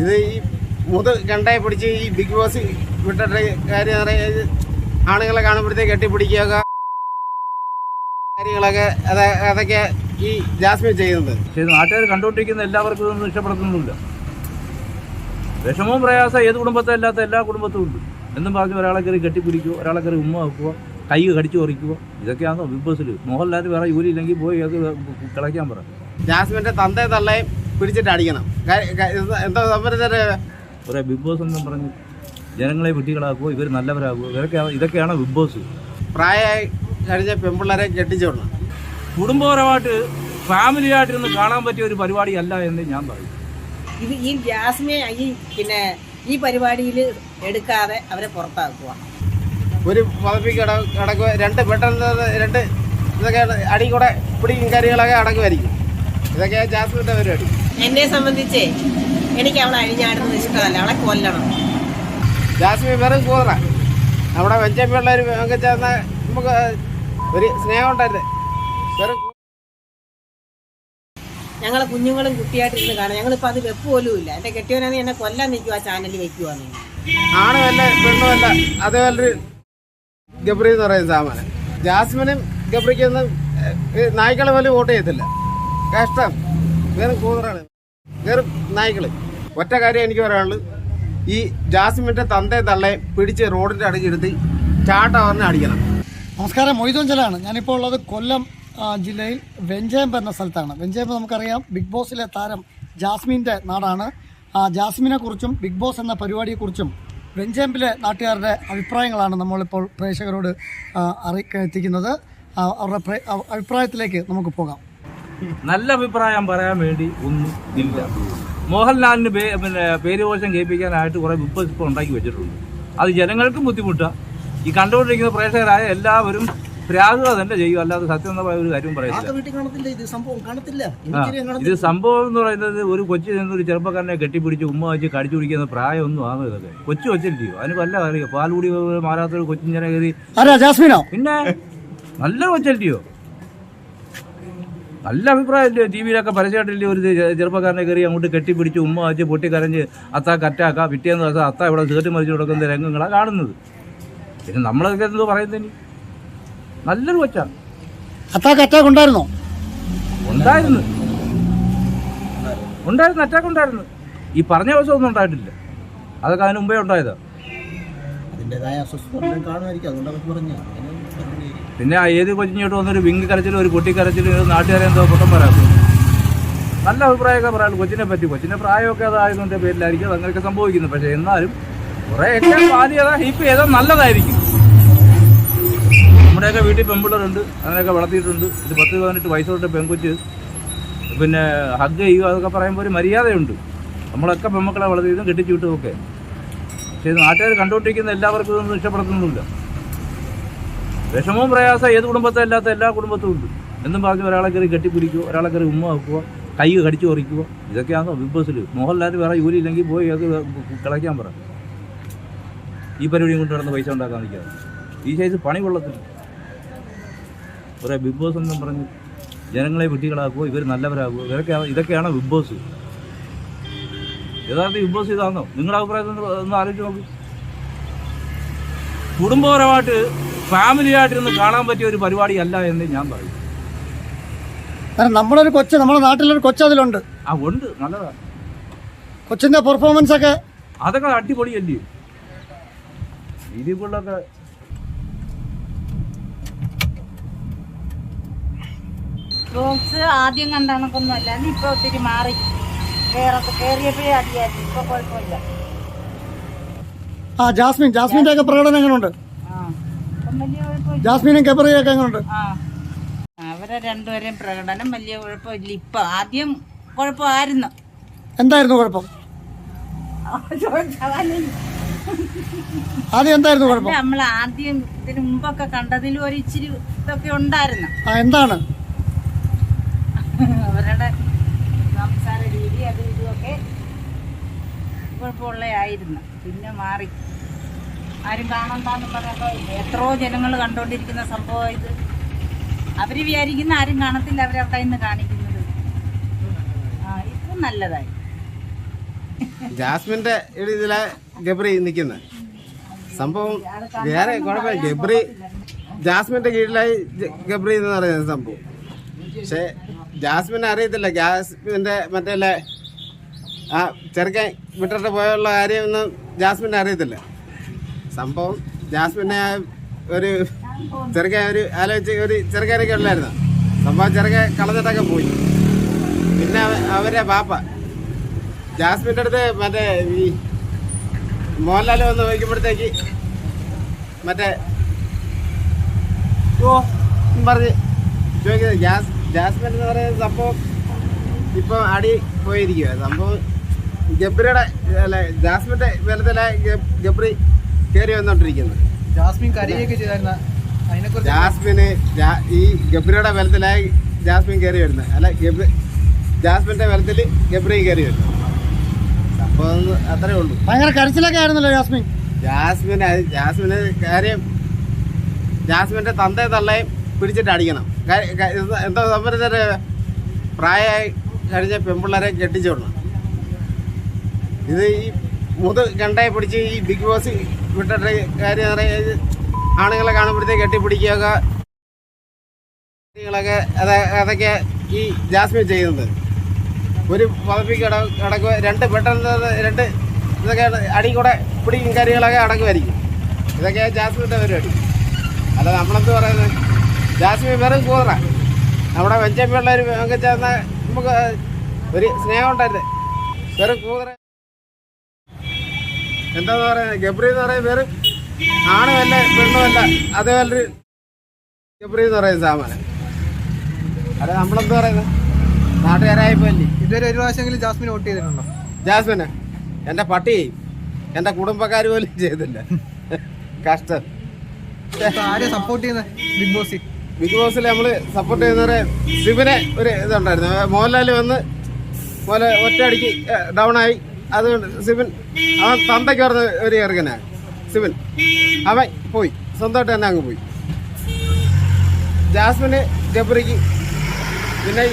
ഇത് ഈ മുത കണ്ടായി പിടിച്ച് ഈ ബിഗ് ബോസ് വിട്ടിട്ട് കാര്യം പറയുന്നത് ആണുങ്ങളെ കാണുമ്പോഴത്തേക്ക് കെട്ടിപ്പിടിക്കുക കാര്യങ്ങളൊക്കെ അത് അതൊക്കെ ഈ ജാസ്മിൻ ചെയ്യുന്നത്. നാട്ടുകാർ കണ്ടുകൊണ്ടിരിക്കുന്ന എല്ലാവർക്കും ഇതൊന്നും ഇഷ്ടപ്പെടുത്തുന്നില്ല വിഷമവും പ്രയാസം ഏത് കുടുംബത്തെ അല്ലാത്ത എല്ലാ കുടുംബത്തും ഉണ്ട്. എന്നും പറഞ്ഞ് ഒരാളെ കയറി കെട്ടിപ്പിടിക്കുക ഒരാളെ കയറി ഉമ്മ വെക്കുക കൈ കടിച്ചു പറിക്കുക ഇതൊക്കെയാണോ ബിഗ് ബോസിൽ മോഹൻലാൽ വേറെ ജോലി ഇല്ലെങ്കിൽ പോയി കിളയ്ക്കാൻ പറ. ജാസ്മിന്റെ തന്തേ തള്ളയും പിടിച്ചിട്ട് അടിക്കണം എന്താ കുറേ ബിഗ് ബോസ് എന്നും പറഞ്ഞ് ജനങ്ങളെ കുട്ടികളാക്കുമോ ഇവർ നല്ലവരാകുക ഇതൊക്കെയാണ് ഇതൊക്കെയാണ് ബിഗ് ബോസ്. പ്രായമായി കഴിഞ്ഞ പെൺപിള്ളേരെ കെട്ടിച്ചോളണം കുടുംബപരമായിട്ട് ഫാമിലി ആയിട്ടിരുന്ന് കാണാൻ പറ്റിയ ഒരു പരിപാടി അല്ല എന്ന് ഞാൻ പറയും. ഇത് ഈ ജാസ്മിയെ ഈ പിന്നെ ഈ പരിപാടിയിൽ എടുക്കാതെ അവരെ പുറത്താക്കുക ഒരു പദപ്പിക്ക് അടക്കുക രണ്ട് പെട്ടെന്ന് രണ്ട് ഇതൊക്കെ അടി കൂടെ പിടിക്കും കാര്യങ്ങളൊക്കെ അടക്കുമായിരിക്കും. ഇതൊക്കെ ജാസ്മിന്റെ പരിപാടി. എന്നെ സംബന്ധിച്ച് എനിക്ക് അവളെ അഴിഞ്ഞാടുന്നത് ഇഷ്ടമല്ല. അവളെ കൊല്ലണം. ജാസ്മി വെറും കൂതറ നമ്മുടെ വെഞ്ചമ്പിള്ളേർ ഒക്കെ ചേർന്ന നമുക്ക് ഒരു സ്നേഹം ഉണ്ടായിരുന്നു. വെറും ഞങ്ങളെ കുഞ്ഞുങ്ങളും കുട്ടിയായിട്ടിരുന്ന് കാണാം. ഞങ്ങളിപ്പോൾ അത് വെപ്പ് പോലും ഇല്ല. എന്റെ കെട്ടിയവനാണെങ്കിൽ എന്നെ കൊല്ലാൻ നിൽക്കുക ആ ചാനലിൽ വെക്കുവാന്ന് ആണുമല്ല പെണ്ണുമല്ല അതേപോലൊരു ഗബ്രി എന്ന് പറയുന്ന സാമാനം ജാസ്മിനും ഗബ്രിക്കൊന്നും നായ്ക്കളെ പോലും വോട്ട് ചെയ്യത്തില്ല. കഷ്ടം. വെറും കൂതറാണ്. വെറും നായ്ക്കൾ. ഒറ്റ കാര്യം എനിക്ക് പറയാനുള്ളത്. ഈ ജാസ്മിന്റെ തന്തേ തള്ളെ പിടിച്ച് റോഡിന്റെ അടുക്കിരുത്തി ചാട്ട പറഞ്ഞ് അടിക്കണം. നമസ്കാരം. മൊയ്തോഞ്ചലാണ് ഞാനിപ്പോൾ ഉള്ളത് കൊല്ലം ജില്ലയിൽ വെഞ്ചേമ്പ് എന്ന സ്ഥലത്താണ്. വെഞ്ചേമ്പ് നമുക്കറിയാം ബിഗ് ബോസിലെ താരം ജാസ്മിന്റെ നാടാണ്. ആ ജാസ്മിനെ കുറിച്ചും ബിഗ് ബോസ് എന്ന പരിപാടിയെക്കുറിച്ചും വെഞ്ചേമ്പിലെ നാട്ടുകാരുടെ അഭിപ്രായങ്ങളാണ് നമ്മളിപ്പോൾ പ്രേക്ഷകരോട് ആ, എത്തിക്കുന്നത്. അവരുടെ അഭിപ്രായത്തിലേക്ക് നമുക്ക് പോകാം. നല്ല അഭിപ്രായം പറയാൻ വേണ്ടി ഒന്നും ഇല്ല. മോഹൻലാലിന് പിന്നെ പേരുദോഷം കേൾപ്പിക്കാനായിട്ട് കുറേ ഇപ്പോൾ ഉണ്ടാക്കി വെച്ചിട്ടുണ്ട്. അത് ജനങ്ങൾക്കും ബുദ്ധിമുട്ടാണ് ഈ കണ്ടുകൊണ്ടിരിക്കുന്ന പ്രേക്ഷകരായ എല്ലാവരും പ്രാകുക തന്നെ ചെയ്യും. അല്ലാതെ സത്യസന്ധമായ ഒരു കാര്യവും പറയത്തില്ല. വീട്ടിൽ കാണത്തില്ല. ഇത് സംഭവം എന്ന് പറയുന്നത് ഒരു കൊച്ചു നിന്ന് ഒരു ചെറുപ്പക്കാരനെ കെട്ടിപ്പിടിച്ച് ഉമ്മ വെച്ച് കടിച്ചു പിടിക്കുന്ന പ്രായമൊന്നും ആണ് ഇതൊക്കെ. കൊച്ചു കൊച്ചില്ലയോ? അതിന് വല്ല അറിയോ? പാൽകൂടി മാറാത്തൊരു കൊച്ചിങ്ങനെ കയറി പിന്നെ നല്ല കൊച്ചല്ലയോ? നല്ല അഭിപ്രായമല്ലേ ടി വിയിലൊക്കെ പരസ്യമായിട്ടില്ലേ ഒരു ചെറുപ്പക്കാരനെ കയറി അങ്ങോട്ട് കെട്ടിപ്പിടിച്ച് ഉമ്മ വെച്ച് പൊട്ടിക്കരഞ്ഞ് അത്ത കറ്റാക്ക പിറ്റേന്ന് ദിവസം അത്ത ഇവിടെ സീട്ട് മറിച്ച് കൊടുക്കുന്ന രംഗങ്ങളാണ് കാണുന്നത്. പിന്നെ നമ്മളൊക്കെ എന്തോ പറയുന്നതിന് നല്ലൊരു കൊച്ചാണ്. അറ്റാക്ക് ഉണ്ടായിരുന്നോ ഉണ്ടായിരുന്നു. ഉണ്ടായിരുന്നു അറ്റാക്ക് ഉണ്ടായിരുന്നു. ഈ പറഞ്ഞ ദിവസം ഒന്നും ഉണ്ടായിട്ടില്ല. അതൊക്കെ അതിന് മുമ്പേ ഉണ്ടായതാണ് അതിന്റെതായ അസ്വസ്ഥ കാണുമായിരിക്കും അതുകൊണ്ട് അവർ പറഞ്ഞു. പിന്നെ ഏത് കൊച്ചിങ്ങോട്ട് വന്നൊരു വിങ് കരച്ചിലും ഒരു പൊട്ടിക്കരച്ചിലും ഒരു നാട്ടുകാരെ എന്തോ പൊട്ടം പറയാം. നല്ല അഭിപ്രായമൊക്കെ പറയാൻ കൊച്ചിനെ പറ്റി. കൊച്ചിന്റെ പ്രായമൊക്കെ അതായതിന്റെ പേരിലായിരിക്കും അങ്ങനെയൊക്കെ സംഭവിക്കുന്നത് പക്ഷേ എന്നാലും കുറേയൊക്കെ ബാധ്യത ഹീപ്പ് ചെയ്താൽ നല്ലതായിരിക്കും. നമ്മുടെയൊക്കെ വീട്ടിൽ പെൺപിള്ളേരുണ്ട്. അങ്ങനെയൊക്കെ വളർത്തിയിട്ടുണ്ട്. ഇത് പത്ത് പതിനെട്ട് വയസ്സ് തൊട്ട് പെൺകൊച്ച് പിന്നെ ഹഗ് ചെയ്യുക അതൊക്കെ പറയുമ്പോൾ ഒരു മര്യാദയുണ്ട്. നമ്മളൊക്കെ പെൺമക്കളെ വളർത്തിയതും കെട്ടിച്ചു വിട്ടതുമൊക്കെ പക്ഷേ ഇത് നാട്ടുകാർ കണ്ടുകൊണ്ടിരിക്കുന്ന എല്ലാവർക്കും ഇതൊന്നും ഇഷ്ടപ്പെടുത്തുന്നില്ല വിഷമവും പ്രയാസം ഏത് കുടുംബത്തെ അല്ലാത്ത എല്ലാ കുടുംബത്തും ഉണ്ട്. എന്നും പറഞ്ഞ് ഒരാളെ കയറി കെട്ടിപ്പിടിക്കുക ഒരാളെ കയറി ഉമ്മ വെക്കുക കൈ കടിച്ചു പറിക്കുക ഇതൊക്കെയാണോ ബിഗ് ബോസിൽ മോഹൻലാൽ വേറെ ജോലി ഇല്ലെങ്കിൽ പോയി അത് കിളയ്ക്കാൻ പറ. ഈ പരിപാടിയും കൊണ്ട് നടന്ന് പൈസ ഉണ്ടാക്കാൻ നിൽക്കാതെ ഈ സൈസ് പണി കൊള്ളത്തില്ല. കുറേ ബിഗ് ബോസ് എന്നും പറഞ്ഞ് ജനങ്ങളെ വിട്ടികളാക്കുക ഇവർ നല്ലവരാകുക ഇതൊക്കെയാണ് ഇതൊക്കെയാണ് ബിഗ് ബോസ് യഥാർത്ഥ ബിഗ് ബോസ് ഇതാണോ നിങ്ങളുടെ അഭിപ്രായത്തിൽ ഒന്ന് ആലോചിച്ച് നോക്ക്. കുടുംബപരമായിട്ട് ഫാമിലി ആയിട്ടിരുന്ന് കാണാൻ പറ്റിയ ഒരു പരിപാടി അല്ല എന്ന് ഞാൻ പറയും. കാരണം നമ്മളൊരു കൊച്ച് നമ്മുടെ നാട്ടിലൊരു കൊച്ച് അതിലുണ്ട്. ആ ഉണ്ട്. നല്ലതാണ് കൊച്ചിന്റെ പെർഫോമൻസ് ഒക്കെ അതൊക്കെ അടിപൊളിയല്ലേ? ഇതിക്കുള്ളൊക്കെ ബോക്സ് ആദ്യം കണ്ട കണക്കൊന്നും ഇപ്പൊ ഒത്തിരി മാറി. വേറെ കയറിയപ്പോഴേ അടിയായിരുന്നു ഇപ്പൊ കുഴപ്പമില്ല. ആ ജാസ്മിൻ ജാസ്മിന്റെ ഒക്കെ പ്രകടനം എങ്ങനെയുണ്ട് ആ ഇപ്പം വലിയ കുഴപ്പമില്ല ജാസ്മിനും കെബറിയൊക്കെ എങ്ങനെയുണ്ട് അവരെ രണ്ടുപേരെയും പ്രകടനം വലിയ കുഴപ്പമില്ല. ഇപ്പൊ ആദ്യം കുഴപ്പമായിരുന്നു. എന്തായിരുന്നു കുഴപ്പം? ആദ്യം എന്തായിരുന്നു കുഴപ്പം? നമ്മൾ ആദ്യം ഇതിന് മുമ്പൊക്കെ കണ്ടതിൽ ഒരു ഇച്ചിരി ഇതൊക്കെ ഉണ്ടായിരുന്നു. ആ എന്താണ്? അവരുടെ സംസാര രീതി അതും ഇതുമൊക്കെ കുഴപ്പമുള്ളതായിരുന്നു. പിന്നെ മാറി. ആരും കാണണ്ടെന്ന് പറഞ്ഞപ്പോൾ എത്രയോ ജനങ്ങൾ കണ്ടുകൊണ്ടിരിക്കുന്ന സംഭവം ഇത്. അവർ വിചാരിക്കുന്ന ആരും കാണത്തില്ല അവരവിടെ നിന്ന് കാണിക്കുന്നത്. ആ ഇപ്പം നല്ലതായി. ജാസ്മിന്റെ ഇതിലെ ഗബ്രി നിൽക്കുന്നത് സംഭവം വേറെ കുഴപ്പമില്ല. ഗബ്രി ജാസ്മിന്റെ കീഴിലായി ഗബ്രി എന്ന് പറയുന്ന സംഭവം. പക്ഷെ ജാസ്മിൻ അറിയത്തില്ല. ജാസ്മിന്റെ മറ്റേ ആ ചെറുക്കൻ വിട്ടിട്ട് പോയുള്ള കാര്യമൊന്നും ജാസ്മിൻ അറിയത്തില്ല. സംഭവം ജാസ്മിനെ ഒരു ചെറുക്കൻ ഒരു ആലോചിച്ച് ഒരു ചെറുക്കാനൊക്കെ ഉള്ളായിരുന്നു സംഭവം ചെറുക്കൻ കളഞ്ഞിട്ടൊക്കെ പോയി. പിന്നെ അവ- അവരെ പാപ്പ ജാസ്മിന്റെ അടുത്ത് മറ്റേ ഈ മോഹൻലാൽ വന്ന് നോക്കുമ്പോഴത്തേക്ക് മറ്റേ ഓ പറഞ്ഞ് ചോദിക്കുന്നത്. ജാസ് ജാസ്മിൻ എന്ന് പറയുന്ന സംഭവം ഇപ്പം അടി പോയിരിക്കുക സംഭവം ഗബ്രിയുടെ അല്ല ജാസ്മിന്റെ വിലത്തിലെ ഗബ്രി കയറി വന്നോണ്ടിരിക്കുന്നത് ജാസ്മിൻ കരയൊക്കെ ചെയ്തായിരുന്ന? അതിനെക്കുറിച്ച് ജാസ്മിന് ഈ ഗബ്രിയുടെ ബലത്തിലായി ജാസ്മിൻ കയറി വരുന്നത് അല്ല ഗബ്രി ജാസ്മിന്റെ ബലത്തിൽ ഗബ്രി കയറി വരുന്നത് സംഭവം അത്രേ ഉള്ളൂ. ഭയങ്കര കരച്ചിലൊക്കെ ആയിരുന്നല്ലോ ജാസ്മിൻ. ജാസ്മിൻ ജാസ്മിന് കാര്യം ജാസ്മിന്റെ തന്തയെ തള്ളയും പിടിച്ചിട്ട് അടിക്കണം. എന്താ സംബന്ധിച്ചൊരു പ്രായമായി കഴിഞ്ഞ പെൺപിള്ളേരെ കെട്ടിച്ചു വിടണം ഇത് ഈ മുത് കണ്ടായി പിടിച്ച് ഈ ബിഗ് ബോസ് വിട്ടിട്ട് കാര്യം പറയുന്നത് ആണുങ്ങളെ കാണുമ്പോഴത്തേക്ക് കെട്ടിപ്പിടിക്കുകയൊക്കെ കാര്യങ്ങളൊക്കെ അത് അതൊക്കെ ഈ ജാസ്മിൻ ചെയ്യുന്നത്. ഒരു വളപ്പി കട കടക്കുക രണ്ട് പെട്ടെന്ന് രണ്ട് ഇതൊക്കെ അടി കൂടെ പിടിക്കും കാര്യങ്ങളൊക്കെ അടക്കുമായിരിക്കും. ഇതൊക്കെ ജാസ്മിന്റെ പരിപാടി. അല്ല നമ്മളെന്ത് പറയുന്നത്? ജാസ്മിൻ വെറും കൂതറ. നമ്മുടെ വെഞ്ചമ്പിയുള്ള ഒരു ചേർന്ന നമുക്ക് ഒരു സ്നേഹം ഉണ്ടായിരുന്നു. വെറും കൂതറ. എന്താന്ന് പറയുന്നത് ഗബ്രി എന്ന് പറയുന്ന പേര് ആണുമല്ല പെണ്ണുമല്ല. അതേപോലൊരു ഗബ്രി എന്ന് പറയുന്ന സാമാനം. അല്ല നമ്മളെന്ത് പറയുന്നത് നാട്ടുകാരായപ്പോലെ ഇതുവരെ ഒരു പ്രാവശ്യമെങ്കിലും ജാസ്മിൻ വോട്ട് ചെയ്തിട്ടുണ്ടോ? ജാസ്മിന്? എന്റെ പട്ടി. എന്റെ കുടുംബക്കാർ പോലും ചെയ്തില്ല. കഷ്ടം. ആരെ സപ്പോർട്ട് ചെയ്യുന്നത് ബിഗ് ബോസ് ബിഗ് ബോസിൽ നമ്മൾ സപ്പോർട്ട് ചെയ്യുന്നവരെ ശിവനെ ഒരു ഇതുണ്ടായിരുന്നു. മോഹൻലാൽ വന്ന് മോലെ ഒറ്റ അടിക്ക് ഡൗൺ ആയി. അതുകൊണ്ട് സിബിൻ അവൻ തന്തയ്ക്ക് പറഞ്ഞ ഒരു ചെറുക്കനാണ് സിബിൻ അവൻ പോയി. സ്വന്തമായിട്ട് തന്നെ അങ്ങ് പോയി. ജാസ്മിന് ഗബ്രിക്ക് പിന്നെ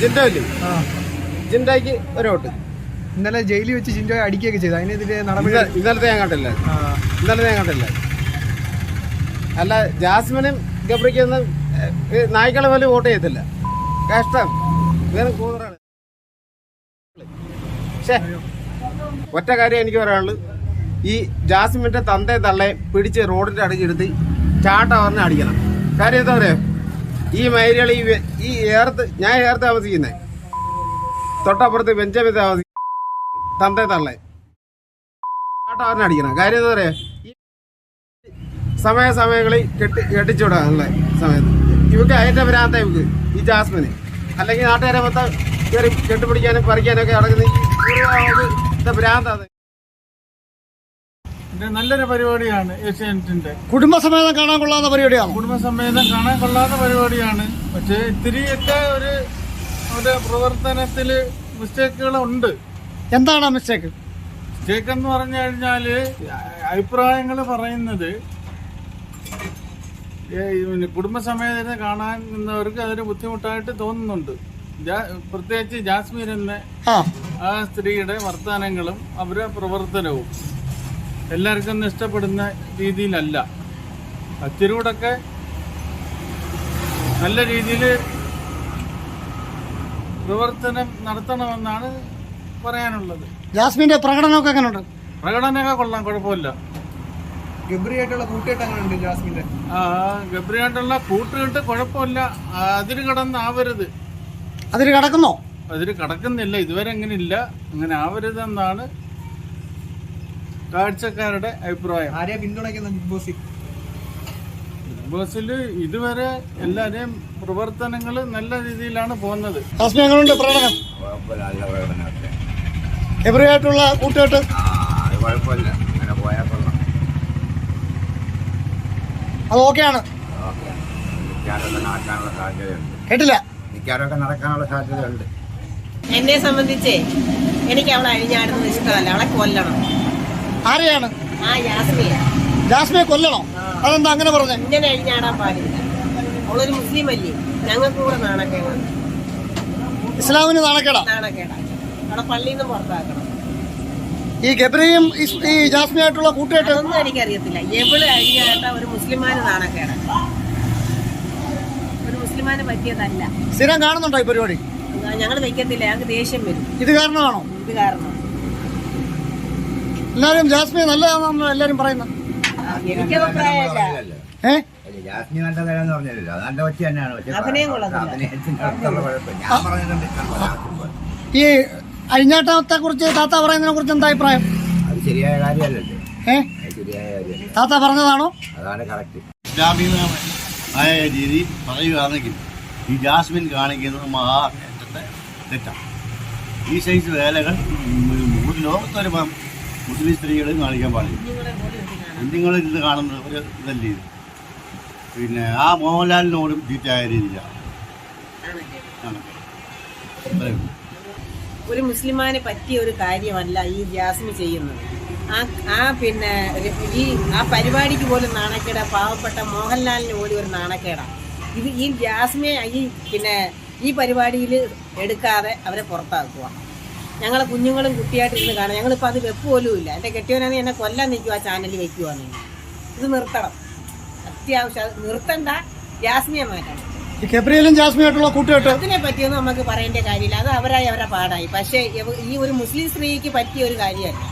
ജിൻഡോ ഇല്ലേ ജിൻഡോയ്ക്ക് ഒരു വോട്ട് ഇന്നലെ ജയിലിൽ വെച്ച് ജിൻഡോയെ അടിക്കുകയൊക്കെ ചെയ്തു. അതിനെതിരെ നടപടി ഇന്നലെ- ഇന്നലത്തെ ഞാൻ കണ്ടില്ല. ഇന്നലത്തെ ഇന്നലെ ഞാൻ കണ്ടില്ല. അല്ല ജാസ്മിനും ഗബ്രിക്കൊന്നും നായ്ക്കളെ പോലും വോട്ട് ചെയ്യത്തില്ല. കഷ്ടം. വേറെ കൂതറാണ്. പക്ഷേ ഒറ്റ കാര്യം എനിക്ക് പറയാനുള്ളത്. ഈ ജാസ്മിന്റെ തന്തേ തള്ളെ പിടിച്ച് റോഡിന്റെ അടിച്ചെടുത്ത് ചാട്ട പറഞ്ഞ് അടിക്കണം. കാര്യം എന്താ പറയുക ഈ മൈരികൾ ഈ ഈ ഏർത്ത് ഞാൻ ഏർത്ത് താമസിക്കുന്നേ. തൊട്ടപ്പുറത്ത് ബെഞ്ചമിൻ താമസി തന്തേ തള്ളെ. ചാട്ട പറഞ്ഞ് അടിക്കണം. കാര്യം എന്താ പറയുക ഈ സമയ സമയങ്ങളിൽ കെട്ടി അല്ലേ? സമയത്ത്. ഇവക്ക് അതിന്റെ ഭ്രാന്ത ഇവക്ക് ഈ ജാസ്മിന്. അല്ലെങ്കിൽ നാട്ടുകാരെ മൊത്തം കയറി കെട്ടിപ്പിടിക്കാനും പറിക്കാനും ഒക്കെ നടക്കുന്ന ഈ നല്ലൊരു പരിപാടിയാണ് ഏഷ്യാനെറ്റിന്റെ. കുടുംബസമേതം കാണാൻ കൊള്ളാത്ത പരിപാടിയാണ്? കുടുംബസമേതം കാണാൻ കൊള്ളാത്ത പരിപാടിയാണ്. പക്ഷേ ഇത്തിരിയൊക്കെ ഒരു അവരുടെ പ്രവർത്തനത്തിൽ മിസ്റ്റേക്കുകളുണ്ട് എന്താണ് മിസ്റ്റേക്ക് മിസ്റ്റേക്ക് എന്ന് പറഞ്ഞു കഴിഞ്ഞാൽ അഭിപ്രായങ്ങൾ പറയുന്നത് കുടുംബസമേതം കാണാൻ നിന്നവർക്ക് അതൊരു ബുദ്ധിമുട്ടായിട്ട് തോന്നുന്നുണ്ട്. പ്രത്യേകിച്ച് ജാസ്മീർ എന്ന ആ സ്ത്രീയുടെ വർത്തമാനങ്ങളും അവരുടെ പ്രവർത്തനവും എല്ലാവർക്കും ഒന്നും ഇഷ്ടപ്പെടുന്ന രീതിയിലല്ല. അച്ചിരൂടൊക്കെ നല്ല രീതിയിൽ പ്രവർത്തനം നടത്തണമെന്നാണ് പറയാനുള്ളത്. ജാസ്മിന്റെ പ്രകടനമൊക്കെ എങ്ങനെയുണ്ട് പ്രകടനമൊക്കെ കൊള്ളാം കുഴപ്പമില്ല. ഗബ്രിയായിട്ടുള്ള കൂട്ടുകെട്ട് അങ്ങനെയുണ്ട് ജാസ്മിന്റെ? ആ ഗബ്രിയായിട്ടുള്ള കൂട്ടുകെട്ട് കുഴപ്പമില്ല. അതിര് കടന്നാവരുത്. അതിൽ കിടക്കുന്നോ? അതിര് കടക്കുന്നില്ല ഇതുവരെ അങ്ങനെ ഇല്ല അങ്ങനെ ആവരുതെന്നാണ് കാഴ്ചക്കാരുടെ അഭിപ്രായം. ആരെയാ പിന്തുണയ്ക്കുന്ന ബിഗ് ബോസിൽ? ബിഗ് ബോസിൽ ഇതുവരെ എല്ലാവരെയും പ്രവർത്തനങ്ങൾ നല്ല രീതിയിലാണ് പോകുന്നത്. എങ്ങനെയുണ്ട് പ്രകടനം? എവരെയായിട്ടുള്ള കൂട്ടുകെട്ട്? കുഴപ്പമില്ല. അങ്ങനെ പോയാൽ കൊള്ളാം. അത് ഓക്കെയാണ്? ഓക്കെ. നിൽക്കാനൊക്കെ നടക്കാനുള്ള സാധ്യതയുണ്ട്. കേട്ടില്ല. നിൽക്കാനൊക്കെ നടക്കാനുള്ള സാധ്യതയുണ്ട്. എന്നെ സംബന്ധിച്ച് എനിക്ക് അവളെ അഴിഞ്ഞാടുന്നത് ഇഷ്ടമല്ല. അവളെ കൊല്ലണം. ആരെയാണ്? ആ യാസ്മിയ. ജാസ്മിനെ കൊല്ലണോ? അതെന്താ അങ്ങനെ പറഞ്ഞേ? ഇങ്ങനെ അഴിഞ്ഞാടാൻ പാടില്ല. അവളൊരു മുസ്ലിം അല്ലേ ഞങ്ങൾക്ക് കൂടെ നാണക്കേടാണ്. ഇസ്ലാമിന് നാണക്കേടാ? നാണക്കേടാ. പള്ളിയിൽ നിന്ന് പുറത്താക്കണം. ഈ ഗബ്രിയും ഈ- ഈ ജാസ്മിയായിട്ടുള്ള കൂട്ടുകെട്ട്? അതൊന്നും എനിക്കറിയത്തില്ല. എവിടെ അഴിഞ്ഞാട്ട ഒരു മുസ്ലിമാന് നാണക്കേടാ? ഒരു മുസ്ലിമാന് പറ്റിയതല്ല. സ്ഥിരം കാണുന്നുണ്ടോ ഈ പരിപാടി? ഞങ്ങൾ വെക്കത്തില്ല ഞങ്ങൾക്ക് ദേഷ്യം വരും. ഇത് കാരണമാണോ? ഇത് കാരണം എല്ലാവരും ജാസ്മിൻ നല്ലതാണെന്നാണ് എല്ലാവരും പറയുന്നത്. എനിക്ക് അഭിപ്രായമില്ല ഏ? ജാസ്മി നല്ല തരാന്ന് പറഞ്ഞില്ലല്ലോ അത് നല്ല ഒച്ച തന്നെയാണ്. പക്ഷെ അഭിനയം കൊള്ളത്തില്ല. അഭിനയത്തിന്റെ അർത്ഥമുള്ള കുഴപ്പം. ഞാൻ പറഞ്ഞിട്ടുണ്ട്. ഈ അഴിഞ്ഞാട്ടത്തെ കുറിച്ച് താത്ത പറയുന്നതിനെ കുറിച്ച് എന്താ അഭിപ്രായം? അത് ശരിയായ കാര്യമല്ലല്ലോ ഏ? അത് ശരിയായ കാര്യമല്ല. താത്ത പറഞ്ഞതാണോ? അതാണ് കറക്റ്റ് ഇസ്ലാമികമായ രീതി പറയുകയാണെങ്കിൽ ഈ ജാസ്മിൻ കാണിക്കുന്നത് മഹാനേറ്റത്തെ തെറ്റാണ് ഈ സൈസ് വേലകൾ ഒരു ലോകത്തൊരു മുസ്ലിം സ്ത്രീകൾ കാണിക്കാൻ പാടില്ല. നിങ്ങൾ ഇത് കാണുന്നത്? ഒരു ഇതല്ലേ ഇത്? പിന്നെ ആ മോഹൻലാലിനോടും ചീറ്റായ രീതിയിലാണ്. ഒരു മുസ്ലിമാനെ പറ്റിയ ഒരു കാര്യമല്ല ഈ ജാസ്മി ചെയ്യുന്നത്. ആ ആ പിന്നെ ഈ ആ പരിപാടിക്ക് പോലും നാണക്കേടാ. പാവപ്പെട്ട മോഹൻലാലിന് പോലും ഒരു നാണക്കേടാ. ഇത് ഈ ജാസ്മിയെ ഈ പിന്നെ ഈ പരിപാടിയിൽ എടുക്കാതെ അവരെ പുറത്താക്കുക. ഞങ്ങളെ കുഞ്ഞുങ്ങളും കുട്ടിയായിട്ടിരുന്ന് കാണാം. ഞങ്ങളിപ്പോൾ അത് വെപ്പ് പോലും ഇല്ല. എന്റെ കെട്ടിയവനാണ് എന്നെ കൊല്ലാൻ നിൽക്കുക ആ ചാനലിൽ വെക്കുവാന്ന് ഇത് നിർത്തണം. അത്യാവശ്യം അത് നിർത്തണ്ട. ജാസ്മിയെ മാറ്റണം ഗബ്രിയലും ജാസ്മിയായിട്ടുള്ള കൂട്ടുകെട്ട്. അതിനെ പറ്റിയൊന്നും നമുക്ക് പറയേണ്ട കാര്യമില്ല. അത് അവരായി അവരെ പാടായി. പക്ഷേ ഈ ഒരു മുസ്ലിം സ്ത്രീക്ക് പറ്റിയ ഒരു കാര്യമല്ല.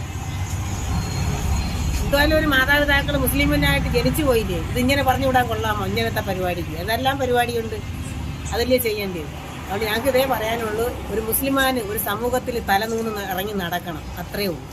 എന്തായാലും ഒരു മാതാപിതാക്കൾ മുസ്ലിമിനായിട്ട് ജനിച്ചു പോയില്ലേ ഇതിങ്ങനെ പറഞ്ഞു വിടാൻ കൊള്ളാമോ ഇങ്ങനത്തെ പരിപാടിക്ക്? അതെല്ലാം പരിപാടിയുണ്ട്. അതല്ലേ ചെയ്യേണ്ടത്? അതുകൊണ്ട് ഞങ്ങൾക്ക് ഇതേ പറയാനുള്ളൂ ഒരു മുസ്ലിമാന് ഒരു സമൂഹത്തിൽ തലനൂന്ന് ഇറങ്ങി നടക്കണം. അത്രയേ ഉള്ളൂ.